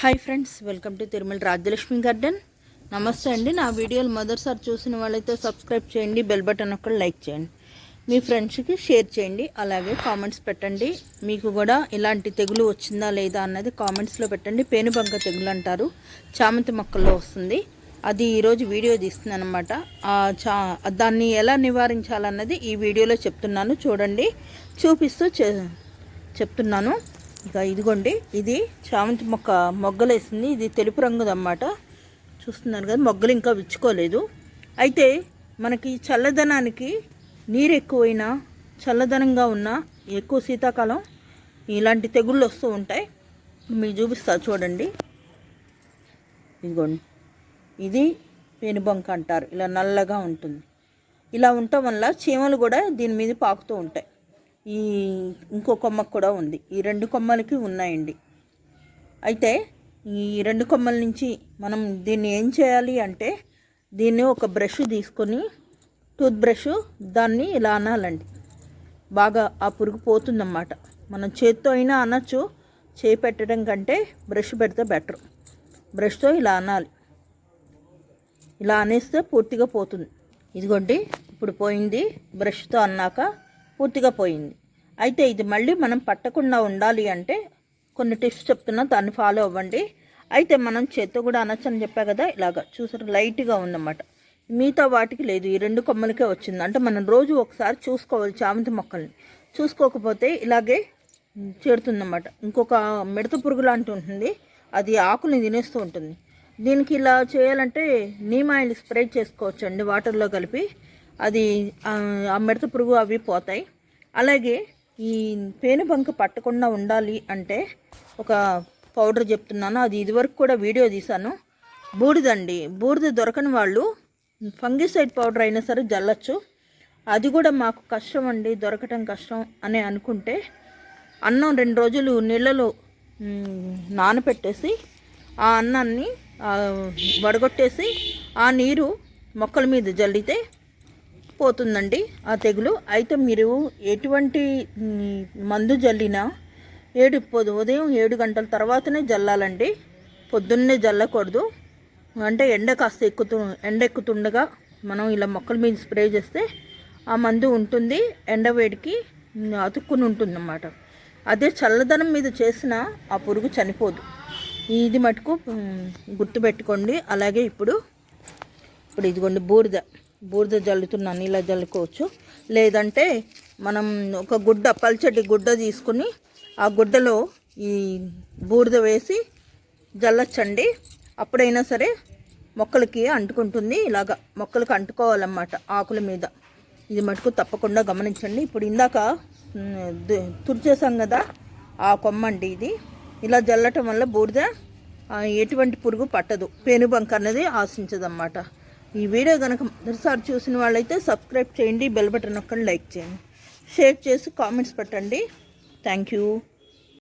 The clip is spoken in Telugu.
Hi friends welcome to Tirumala Rajyalakshmi garden. నమస్తే అండి. నా వీడియోలు మొదటిసారి చూసిన వాళ్ళైతే సబ్స్క్రైబ్ చేయండి బెల్ బటన్ ఒక్కటి లైక్ చేయండి. మీ ఫ్రెండ్స్కి షేర్ చేయండి అలాగే కామెంట్స్ పెట్టండి. మీకు కూడా ఇలాంటి తెగులు వచ్చిందా లేదా అన్నది కామెంట్స్లో పెట్టండి. పేనుబంక తెగులు అంటారు చామంతి మొక్కల్లో వస్తుంది. అది ఈరోజు వీడియో తీస్తున్నాను అనమాట చా దాన్ని ఎలా నివారించాలన్నది ఈ వీడియోలో చెప్తున్నాను. చూడండి చూపిస్తూ చె చెప్తున్నాను. ఇక ఇదిగోండి ఇది చామంతి మొక్క మొగ్గలేసింది. ఇది తెలుపు రంగుదన్నమాట. చూస్తున్నారు కదా మొగ్గలు ఇంకా విచ్చుకోలేదు. అయితే మనకి చల్లదనానికి నీరు ఎక్కువైనా చల్లదనంగా ఉన్న ఎక్కువ శీతాకాలం ఇలాంటి తెగుళ్ళు వస్తూ ఉంటాయి. మీకు చూపిస్తా చూడండి. ఇదిగోండి ఇది పెనుబంక అంటారు. ఇలా నల్లగా ఉంటుంది. ఇలా ఉండటం వల్ల చీమలు కూడా దీని మీద పాకుతూ ఉంటాయి. ఈ ఇంకో కొమ్మకు కూడా ఉంది. ఈ రెండు కొమ్మలకి ఉన్నాయండి. అయితే ఈ రెండు కొమ్మల నుంచి మనం దీన్ని ఏం చేయాలి అంటే దీన్ని ఒక బ్రష్ తీసుకొని టూత్ బ్రష్ దాన్ని ఇలా అనాలండి. బాగా ఆ పురుగు పోతుందన్నమాట. మనం చేత్తో అయినా అనొచ్చు చేయి పెట్టడం కంటే బ్రష్ పెడితే బెటర్. బ్రష్తో ఇలా అనాలి. ఇలా అనేస్తే పూర్తిగా పోతుంది. ఇదిగోండి ఇప్పుడు పోయింది బ్రష్తో అన్నాక పూర్తిగా పోయింది. అయితే ఇది మళ్ళీ మనం పట్టకుండా ఉండాలి అంటే కొన్ని టిప్స్ చెప్తున్నా దాన్ని ఫాలో అవ్వండి. అయితే మనం చేత్తో కూడా అనొచ్చని చెప్పా కదా ఇలాగ చూసారు లైట్గా ఉందన్నమాట. మిగతా వాటికి లేదు ఈ రెండు కొమ్మలకే వచ్చింది. అంటే మనం రోజు ఒకసారి చూసుకోవాలి చామంతి మొక్కల్ని. చూసుకోకపోతే ఇలాగే చేరుతుందన్నమాట. ఇంకొక మిడత పురుగు లాంటి ఉంటుంది అది ఆకుల్ని తినేస్తూ ఉంటుంది. దీనికి ఇలా చేయాలంటే నీమ్ ఆయిల్ స్ప్రే చేసుకోవచ్చు అండి వాటర్లో కలిపి. అది ఆ మిడత పురుగు అవి పోతాయి. అలాగే ఈ పేనుబంక పట్టకుండా ఉండాలి అంటే ఒక పౌడర్ చెప్తున్నాను. అది ఇదివరకు కూడా వీడియో తీశాను. బూడిదండి. బూడిద దొరకని వాళ్ళు ఫంగిసైడ్ పౌడర్ అయినా సరే జల్లచ్చు. అది కూడా మాకు కష్టం అండి దొరకటం కష్టం అని అనుకుంటే అన్నం రెండు రోజులు నీళ్ళలో నానపెట్టేసి ఆ అన్నాన్ని వడగొట్టేసి ఆ నీరు మొక్కల మీద జల్లితే పోతుందండి ఆ తెగులు. అయితే మీరు ఎటువంటి మందు జల్లినా ఏడు ఉదయం ఏడు గంటల తర్వాతనే జల్లాలండి. పొద్దున్నే జల్లకూడదు. అంటే ఎండ కాస్త ఎక్కుతూ ఎండ ఎక్కుతుండగా మనం ఇలా మొక్కల మీద స్ప్రే చేస్తే ఆ మందు ఉంటుంది. ఎండ వేడికి అతుక్కుని ఉంటుందన్నమాట. అదే చల్లదనం మీద చేసిన ఆ పురుగు చనిపోదు. ఇది మటుకు గుర్తుపెట్టుకోండి. అలాగే ఇప్పుడు ఇప్పుడు ఇదిగోండి బూడిద. బూర్ద జల్లుతున్నాను ఇలా జల్లుకోవచ్చు. లేదంటే మనం ఒక గుడ్డ పల్చటి గుడ్డ తీసుకుని ఆ గుడ్డలో ఈ బూర్ద వేసి జల్లచ్చండి. అప్పుడైనా సరే మొక్కలకి అంటుకుంటుంది. ఇలాగ మొక్కలకి అంటుకోవాలన్నమాట ఆకుల మీద. ఇది మటుకు తప్పకుండా గమనించండి. ఇప్పుడు ఇందాక తుడిచేసాం కదా ఆ కొమ్మండి ఇది. ఇలా జల్లటం వల్ల బూడిద ఎటువంటి పురుగు పట్టదు. పేనుబంక అన్నది ఆశించదన్నమాట. ఈ వీడియో కనుక మొదటిసారి చూసిన వాళ్ళైతే సబ్స్క్రైబ్ చేయండి బెల్ బటన్ ఒక్కని లైక్ చేయండి. షేర్ చేసి కామెంట్స్ పెట్టండి. Thank you.